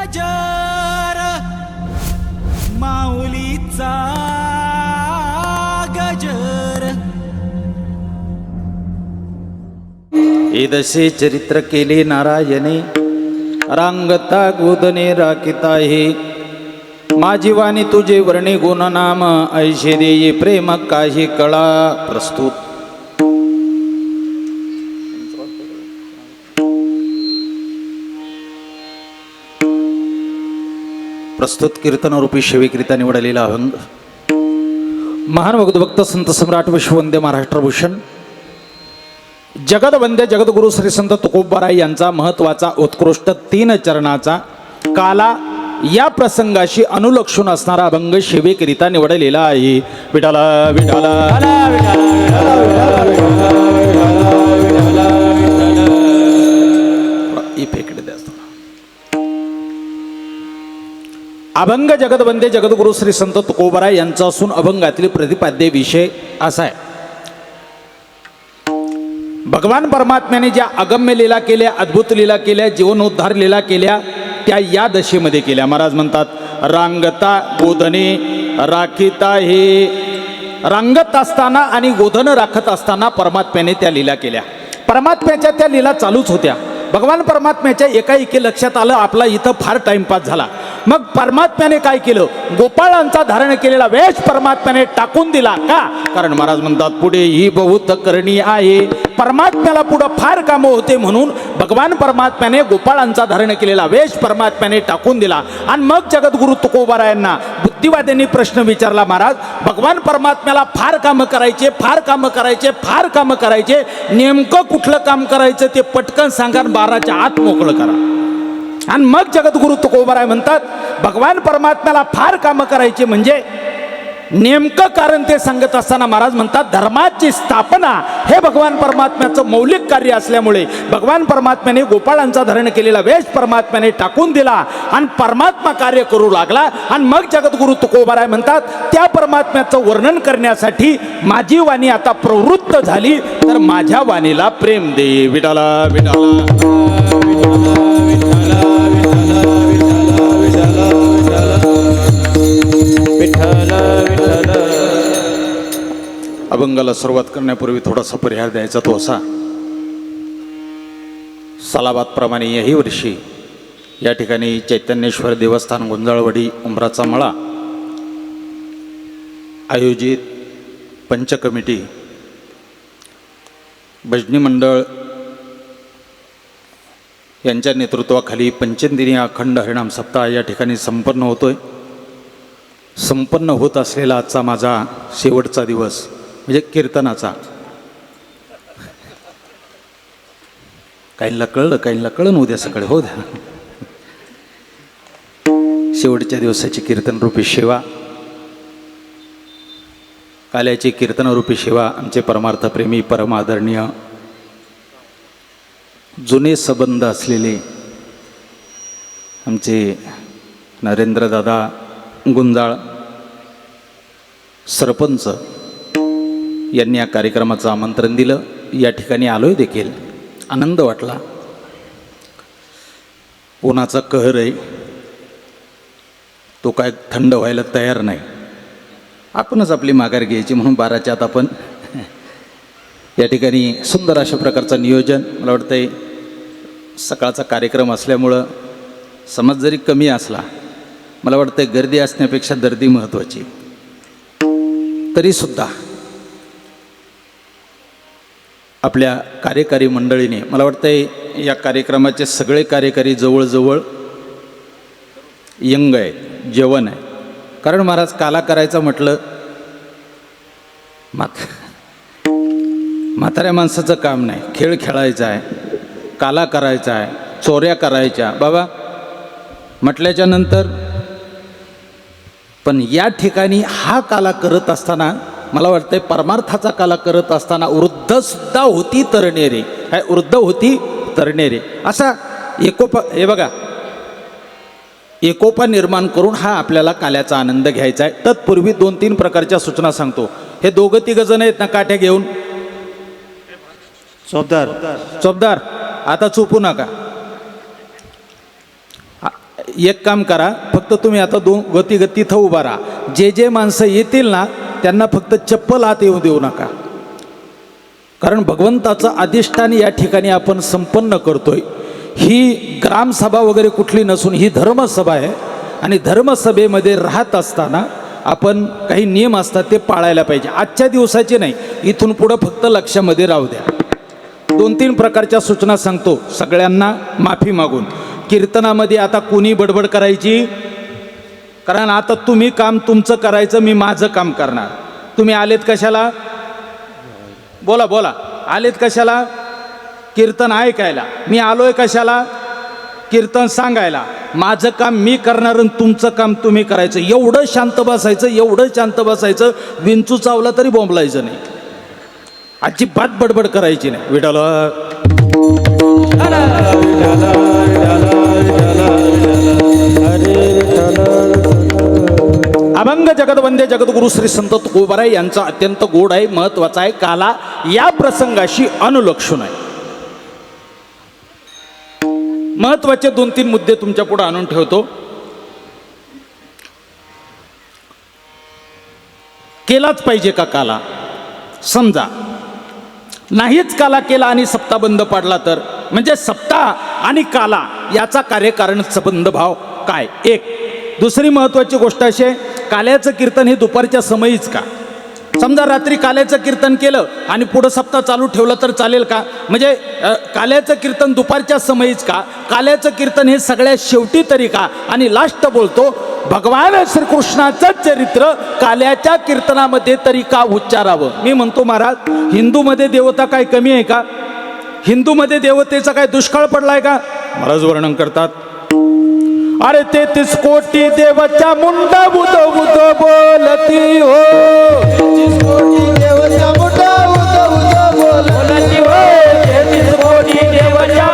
गजर माऊलीचा गजर. एदसे चरित्र केले नारायणे रांगता गोदने राखिता हे माझी वाणी तुझे वर्णी गुण नाम ऐशे देये प्रेम काही कळा प्रस्तुत. प्रस्तुत कीर्तनरूपी शिवेकरिता निवडलेला अभंग महान भक्त संत सम्राट विश्ववंदे महाराष्ट्रभूषण जगदवंदे जगद्गुरु श्री संत तुकोबाराय यांचा महत्त्वाचा उत्कृष्ट तीन चरणाचा काला या प्रसंगाशी अनुलक्षून असणारा अभंग शिवेकरिता निवडलेला आहे विठाला विठाला अभंग जगदवंदे जगद्गुरु श्री संत तुकोबराय यांचा असून अभंगातील प्रतिपाद्य विषय असा आहे. भगवान परमात्म्याने ज्या अगम्य लीला केल्या अद्भुत लीला केल्या जीवनोद्धार लीला केल्या त्या या दशेमध्ये केल्या. महाराज म्हणतात रांगता गोधने राखिता हे रांगत असताना आणि गोधन राखत असताना परमात्म्याने त्या लीला केल्या. परमात्म्याच्या त्या लीला चालूच होत्या. भगवान परमात्म्याच्या एकाएकी लक्षात आलं आपला इथं फार टाइमपास झाला. मग परमात्म्याने काय केलं? गोपाळांचा धारण केलेला वेश परमात्म्याने टाकून दिला. का? कारण महाराज म्हणतात पुढे ही बहुत करणी आहे. परमात्म्याला पुढं फार कामं होते म्हणून भगवान परमात्म्याने गोपाळांचा धारण केलेला वेश परमात्म्याने टाकून दिला. आणि मग जगद्गुरु तुकोबारायांना बुद्धिवाद्यांनी प्रश्न विचारला महाराज भगवान परमात्म्याला फार कामं करायचे फार कामं करायचे फार कामं करायचे. नेमकं कुठलं काम करायचं ते पटकन सांगा बाराच्या आत मोकळं करा. आणि मग जगद्गुरु तुकोबाराय म्हणतात भगवान परमात्म्याला फार कामं करायचे म्हणजे नेमकं कारण ते सांगत असताना महाराज म्हणतात धर्माची स्थापना हे भगवान परमात्म्याचं मौलिक कार्य असल्यामुळे भगवान परमात्म्याने गोपाळांचा धारण केलेला वेश परमात्म्याने टाकून दिला आणि परमात्मा कार्य करू लागला. आणि मग जगद्गुरु तुकोबाराय म्हणतात त्या परमात्म्याचं वर्णन करण्यासाठी माझी वाणी आता प्रवृत्त झाली तर माझ्या वाणीला प्रेम दे अभंगाला सुरुवात करण्यापूर्वी थोडासा परिहार द्यायचा तो असा. सालाबादप्रमाणे याही वर्षी या ठिकाणी चैतन्येश्वर देवस्थान गुंजाळवाडी उमराचा मळा आयोजित पंच कमिटी भजनी मंडळ यांच्या नेतृत्वाखाली पंचेंदिनी अखंड हरिणाम सप्ताह या ठिकाणी संपन्न होतोय. संपन्न होत असलेला आजचा माझा शेवटचा दिवस म्हणजे कीर्तनाचा. काहींना कळलं काहींना कळलं उद्या सकाळी हो द्या. शेवटच्या दिवसाची कीर्तनरूपी सेवा. काल्याची कीर्तनरूपी सेवा आमचे परमार्थप्रेमी परमादरणीय. जुने संबंध असलेले आमचे नरेंद्रदादा गुंजाळ सरपंच यांनी या कार्यक्रमाचं आमंत्रण दिलं. या ठिकाणी आलोय देखील. आनंद वाटला. उन्हाचा कहर आहे. तो काय थंड व्हायला तयार नाही. आपणच आपली माघार घ्यायची म्हणून बाराच्या आत आपण या ठिकाणी सुंदर अशा प्रकारचं नियोजन मला वाटतंय सकाळचा कार्यक्रम असल्यामुळं समज जरी कमी असला मला वाटतंय गर्दी असण्यापेक्षा दर्दी महत्त्वाची तरीसुद्धा आपल्या कार्यकारी मंडळीने मला वाटतंय या कार्यक्रमाचे सगळे कार्यकारी जवळजवळ यंग आहेत जेवण आहे कारण महाराज काला करायचं म्हटलं मात म्हाताऱ्या माणसाचं काम नाही. खेळ खेळायचा आहे काला करायचा आहे चोऱ्या करायच्या. बाबा म्हटल्याच्या नंतर पण या ठिकाणी हा काला करत असताना मला वाटतंय परमार्थाचा काला करत असताना वृद्धसुद्धा होती तरणेरे काय वृद्ध होती तरणेरे असा एकोपा हे बघा. एकोपा निर्माण करून हा आपल्याला काल्याचा आनंद घ्यायचा आहे. तत्पूर्वी दोन तीन प्रकारच्या सूचना सांगतो. हे दोघं तिघं जण आहेत ना काठ्या घेऊन? चोपदार. चोपदार. आता चुपू नका. एक काम करा फक्त तुम्ही आता दोन गती गती इथं उभा राहा. जे जे माणसं येतील ना त्यांना फक्त चप्पल आत येऊ देऊ नका. कारण भगवंताचं अधिष्ठान या ठिकाणी आपण संपन्न करतोय. ही ग्रामसभा वगैरे कुठली नसून ही धर्मसभा आहे. आणि धर्मसभेमध्ये राहत असताना आपण काही नियम असतात ते पाळायला पाहिजे. आजच्या दिवसाचे नाही इथून पुढं फक्त लक्षामध्ये राहू द्या. दोन तीन प्रकारच्या सूचना सांगतो सगळ्यांना माफी मागून. कीर्तनामध्ये आता कुणी बडबड करायची कारण आता तुम्ही काम तुमचं करायचं मी माझं काम करणार तुम्ही आलेत कशाला बोला बोला आलेत कशाला कीर्तन ऐकायला मी आलोय कशाला कीर्तन सांगायला माझं काम मी करणार आणि तुमचं काम तुम्ही करायचं एवढं शांत बसायचं एवढं शांत बसायचं विंचू चावला तरी बोंबलायचं नाही अजिबात बडबड करायची नाही विडाला अभंग जगदवंदे जगद्गुरु श्री संत तुकोबाराय यांचा अत्यंत गोड आहे महत्त्वाचा आहे. काला या प्रसंगाशी अनुलक्षण आहे. महत्त्वाचे दोन तीन मुद्दे तुमच्यापुढे आणून ठेवतो. केलाच पाहिजे का काला? समजा नाहीच काला केला आणि सप्ता बंद पाडला तर म्हणजे सप्ताह आणि काला याचा कार्यकारण संबंध भाव काय? एक. दुसरी महत्वाची गोष्ट अशी आहे काल्याचं कीर्तन हे दुपारच्या समयीच का? समजा रात्री काल्याचं कीर्तन केलं आणि पुढं सप्ताह चालू ठेवलं तर चालेल का? म्हणजे काल्याचं कीर्तन दुपारच्या समयीच का? काल्याचं कीर्तन हे सगळ्यात शेवटी तरी का? आणि लास्ट बोलतो भगवान श्रीकृष्णाचं चरित्र काल्याच्या कीर्तनामध्ये तरी का उच्चारावं? मी म्हणतो महाराज हिंदूमध्ये देवता काय कमी आहे का? हिंदूमध्ये देवतेचा काय दुष्काळ पडलाय का? महाराज वर्णन करतात. अरे तेहतीस कोटी देवाच्या मुंडा बुद बुद बोलती हो. तेहतीस कोटी देवाच्या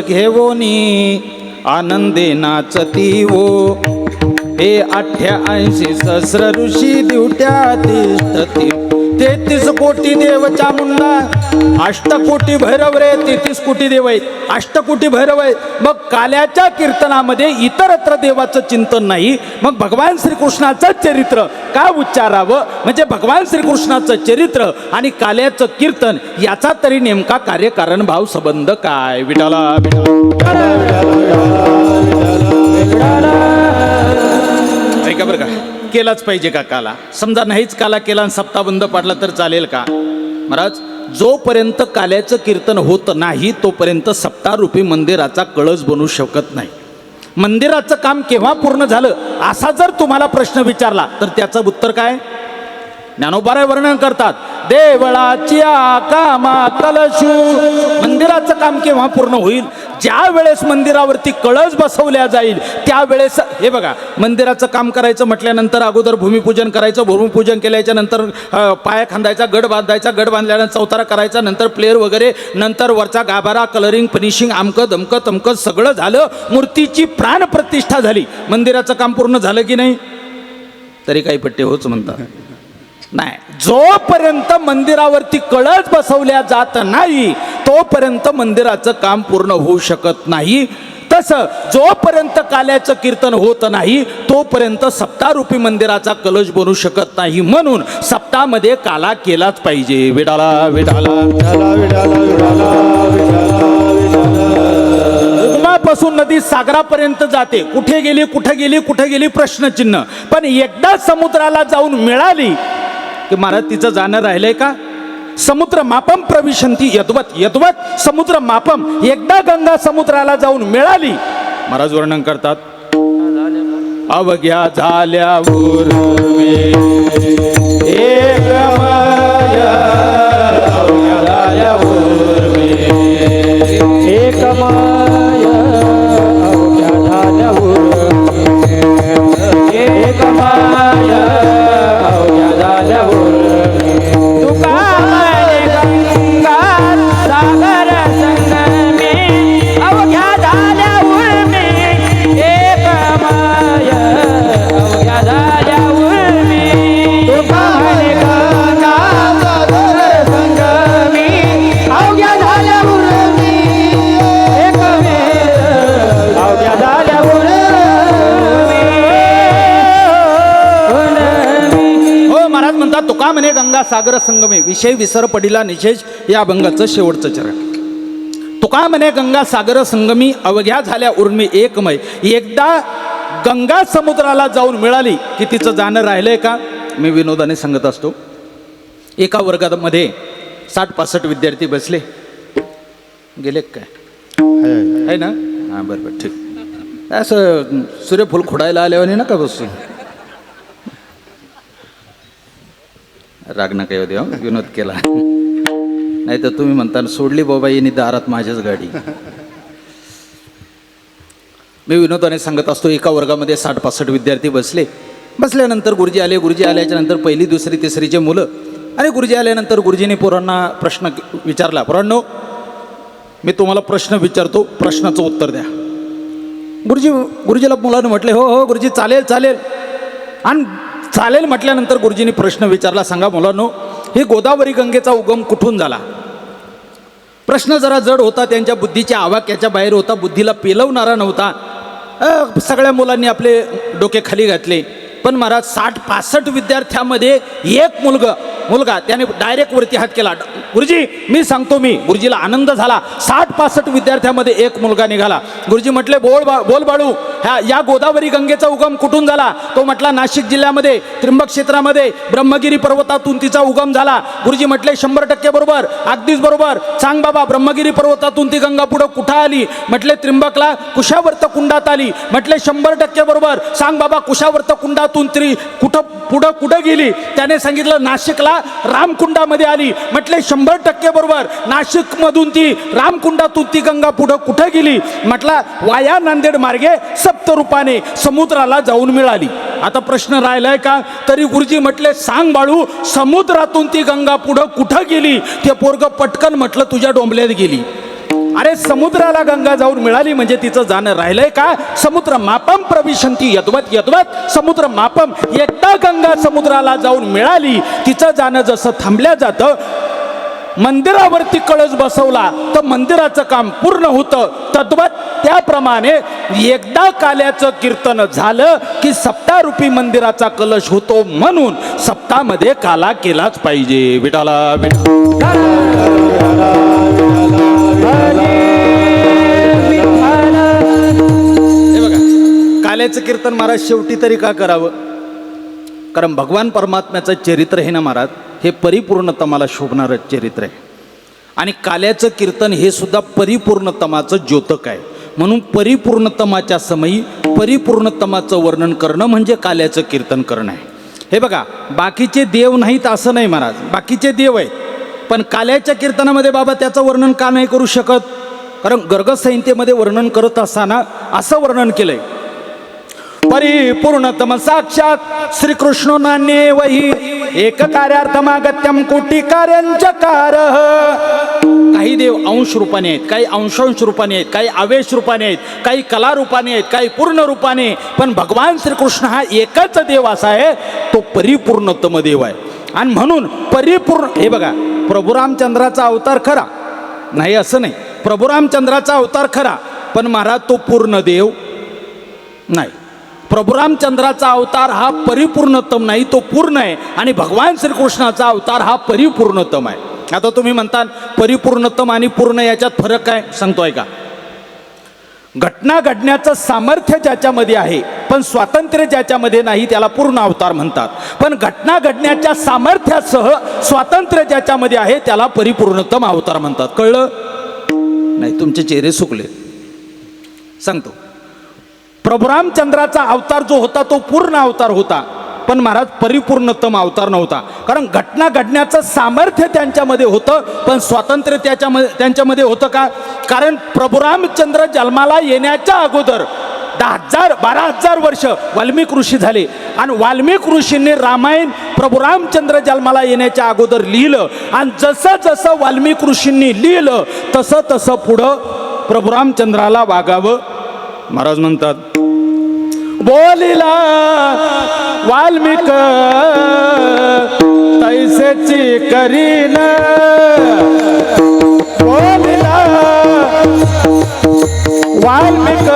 घेवोनी आनंदे नाचती हो हे अठ्ठ्याऐंशी सहस्र ऋषी दिवट्या तिष्ठती तेहतीस कोटी देव चामुंडा अष्टकोटी भैरव रे तेहतीस कोटी देव आहेत. अष्टकोटी भैरव आहेत. मग काल्याच्या कीर्तनामध्ये इतरत्र देवाचं चिंतन नाही. मग भगवान श्रीकृष्णाचं चरित्र का उच्चारावं? म्हणजे भगवान श्रीकृष्णाचं चरित्र आणि काल्याचं कीर्तन याचा तरी नेमका कार्यकारण भाव संबंध काय? विटाला ऐका बरं का. केलाच पाहिजे का काला? समजा नाहीच काला केला आणि सप्ताह बंद पाडला तर चालेल का? महाराज जोपर्यंत काल्याचं कीर्तन होत नाही तोपर्यंत सप्तारूपी मंदिराचा कळस बनू शकत नाही. मंदिराचं काम केव्हा पूर्ण झालं असा जर तुम्हाला प्रश्न विचारला तर त्याचं उत्तर काय? ज्ञानोबाराय वर्णन करतात देवळाची कामा कलशू मंदिराचं काम केव्हा पूर्ण होईल ज्या वेळेस मंदिरावरती कळस बसवल्या जाईल त्यावेळेस हे बघा मंदिराचं काम करायचं म्हटल्यानंतर अगोदर भूमिपूजन करायचं भूमिपूजन केल्याच्यानंतर पाय पाया खांदायचा गड बांधायचा गड बांधल्यानंतर चौतारा करायचा नंतर प्लेअर वगैरे नंतर वरचा गाभारा कलरिंग फिनिशिंग आमकं दमकं तमकं सगळं झालं मूर्तीची प्राणप्रतिष्ठा झाली. मंदिराचं काम पूर्ण झालं की नाही? तरी काही पट्टे होच म्हणतात. नाही. जोपर्यंत मंदिरावरती कळस बसवल्या जात नाही तोपर्यंत मंदिराचं काम पूर्ण होऊ शकत नाही. तसं जोपर्यंत काल्याचं कीर्तन होत नाही तोपर्यंत सप्तारूपी मंदिराचा कलश बनू शकत नाही. म्हणून सप्तामध्ये काला केलाच पाहिजे. विडाला विडाला उगमापासून नदी सागरापर्यंत जाते. कुठे गेली कुठे गेली कुठे गेली प्रश्नचिन्ह. पण एकदा समुद्राला जाऊन मिळाली की महाराज तिचं जाणं राहिलंय का? समुद्र मापम प्रविशंती यदवत यदवत समुद्र मापम. एकदा गंगा समुद्राला जाऊन मिळाली. महाराज वर्णन करतात. अवघ्या झाल्यावर मी एक सागर संगमे विषय विसर पडिला निशेष या अभंगाचं शेवटचं चरण. तुका म्हणे गंगा सागर संगमी अवघ्या झाल्या उर्मी एकमय एकदा गंगा समुद्राला जाऊन मिळाली की तिचं जाणं राहिलंय का? मी विनोदाने सांगत असतो. एका वर्गामध्ये साठ पासष्ट विद्यार्थी बसले. गेले का काय आहे ना? हां बरं बरं ठीक. असं सूर्यफूल खोडायला आल्यावर नका बसू. राग नका येऊ देव विनोद केला. नाही तर तुम्ही म्हणता सोडली बाबा येणे दारात माझ्याच गाडी. मी विनोदाने सांगत असतो एका वर्गामध्ये साठ पासष्ट विद्यार्थी बसले. बसल्यानंतर गुरुजी आले गुरुजी आल्याच्यानंतर पहिली दुसरी तिसरीचे मुलं. आणि गुरुजी आल्यानंतर गुरुजीने पोरांना प्रश्न विचारला पोरांनो मी तुम्हाला प्रश्न विचारतो प्रश्नाचं उत्तर द्या. गुरुजी गुरुजीला मुलानं म्हटले हो हो गुरुजी चालेल चालेल. आणि चालेल म्हटल्यानंतर गुरुजींनी प्रश्न विचारला सांगा मुलांनो हे गोदावरी गंगेचा उगम कुठून झाला? प्रश्न जरा जड होता त्यांच्या बुद्धीच्या आवाक्याच्या बाहेर होता बुद्धीला पेलवणारा नव्हता. सगळ्या मुलांनी आपले डोके खाली घातले. पण महाराज साठ पासष्ट विद्यार्थ्यामध्ये एक मुलगा मुलगा त्याने डायरेक्ट वरती हात केला. गुरुजी मी सांगतो मी गुरुजीला आनंद झाला. साठ पासष्ट विद्यार्थ्यामध्ये एक मुलगा निघाला. गुरुजी म्हटले बोल बा बोल बाळू ह्या या गोदावरी गंगेचा उगम कुठून झाला? तो म्हटला नाशिक जिल्ह्यामध्ये त्र्यंबक क्षेत्रामध्ये ब्रह्मगिरी पर्वतातून तिचा उगम झाला. गुरुजी म्हटले शंभर टक्के बरोबर अगदीच बरोबर. सांग बाबा ब्रह्मगिरी पर्वतातून ती गंगा पुढं कुठं आली? म्हटले त्र्यंबकला कुशावर्त कुंडात आली. म्हटले शंभर टक्के बरोबर. सांग बाबा कुशावर्त कुंडात कुंडातून तरी कुठं पुढं कुठं गेली? त्याने सांगितलं नाशिकला रामकुंडामध्ये आली. म्हटले शंभर टक्के बरोबर. नाशिकमधून ती रामकुंडातून ती गंगा पुढं कुठं गेली? म्हटला वाया नांदेड मार्गे सप्तरूपाने समुद्राला जाऊन मिळाली. आता प्रश्न राहिलाय का? तरी गुरुजी म्हटले सांग बाळू समुद्रातून ती गंगा पुढं कुठं गेली? ते पोरग पटकन म्हटलं तुझ्या डोंबल्यात गेली. अरे समुद्राला गंगा जाऊन मिळाली म्हणजे तिचं जाणं राहिलंय का? समुद्र मापम प्रविशंती यदवत यदवत समुद्र मापम. एकदा गंगा समुद्राला जाऊन मिळाली तिचं जाणं जसं थांबल्या जातं मंदिरावरती कळस बसवला तर मंदिराचं काम पूर्ण होतं. तद्वत त्याप्रमाणे एकदा काल्याचं कीर्तन झालं की सप्तारूपी मंदिराचा कलश होतो म्हणून सप्तामध्ये काला केलाच पाहिजे. विटाला विठा काल्याचं कीर्तन महाराज शेवटी तरी का करावं? कारण भगवान परमात्म्याचं चरित्र हे ना महाराज हे परिपूर्णतमाला शोभणारं चरित्र आहे. आणि काल्याचं कीर्तन हे सुद्धा परिपूर्णतमाचं द्योतक आहे. म्हणून परिपूर्णतमाच्या समयी परिपूर्णतमाचं वर्णन करणं म्हणजे काल्याचं कीर्तन करणं आहे. हे बघा बाकीचे देव नाहीत असं नाही महाराज बाकीचे देव आहेत. पण काल्याच्या कीर्तनामध्ये बाबा त्याचं वर्णन का नाही करू शकत? कारण गर्ग संहितेमध्ये वर्णन करत असताना असं वर्णन केलं आहे परिपूर्णतम साक्षात श्रीकृष्ण वही एक कार्यार्थमागत्यम कोटी कार्यांचकार. काही देव अंश रूपाने आहेत काही अंशांश रूपाने आहेत काही आवेश रूपाने आहेत काही कला रूपाने आहेत काही पूर्ण रूपाने पण भगवान श्रीकृष्ण हा एकच देव असा आहे तो परिपूर्णतम देव आहे. आणि म्हणून परिपूर्ण हे बघा प्रभू रामचंद्राचा अवतार खरा. नाही असं नाही. प्रभू रामचंद्राचा अवतार खरा पण महाराज तो पूर्ण देव नाही. प्रभुरामचंद्राचा अवतार हा परिपूर्णतम नाही तो पूर्ण आहे. आणि भगवान श्रीकृष्णाचा अवतार हा परिपूर्णतम आहे. आता तुम्ही म्हणता परिपूर्णतम आणि पूर्ण याच्यात फरक काय? सांगतोय का? घटना घडण्याचं सामर्थ्य ज्याच्यामध्ये आहे पण स्वातंत्र्य ज्याच्यामध्ये नाही त्याला पूर्ण अवतार म्हणतात. पण घटना घडण्याच्या सामर्थ्यासह स्वातंत्र्य ज्याच्यामध्ये आहे त्याला परिपूर्णतम अवतार म्हणतात. कळलं? नाही तुमचे चेहरे सुकले. सांगतो. प्रभुरामचंद्राचा अवतार जो होता तो पूर्ण अवतार होता. पण महाराज परिपूर्णतम अवतार नव्हता. कारण घटना घडण्याचं सामर्थ्य त्यांच्यामध्ये होतं पण स्वातंत्र्य त्याच्यामध्ये त्यांच्यामध्ये होतं का? कारण प्रभुरामचंद्र जन्माला येण्याच्या अगोदर दहा हजार बारा हजार वर्ष वाल्मिक ऋषी झाले. आणि वाल्मिक ऋषींनी रामायण प्रभू रामचंद्र जन्माला येण्याच्या अगोदर लिहिलं. आणि जसं जसं वाल्मिक ऋषींनी लिहिलं तसं तसं पुढं प्रभू रामचंद्राला वागावं. महाराज म्हणतात बोलिला वाल्मिक तैसेची करीन. बोलिला वाल्मिक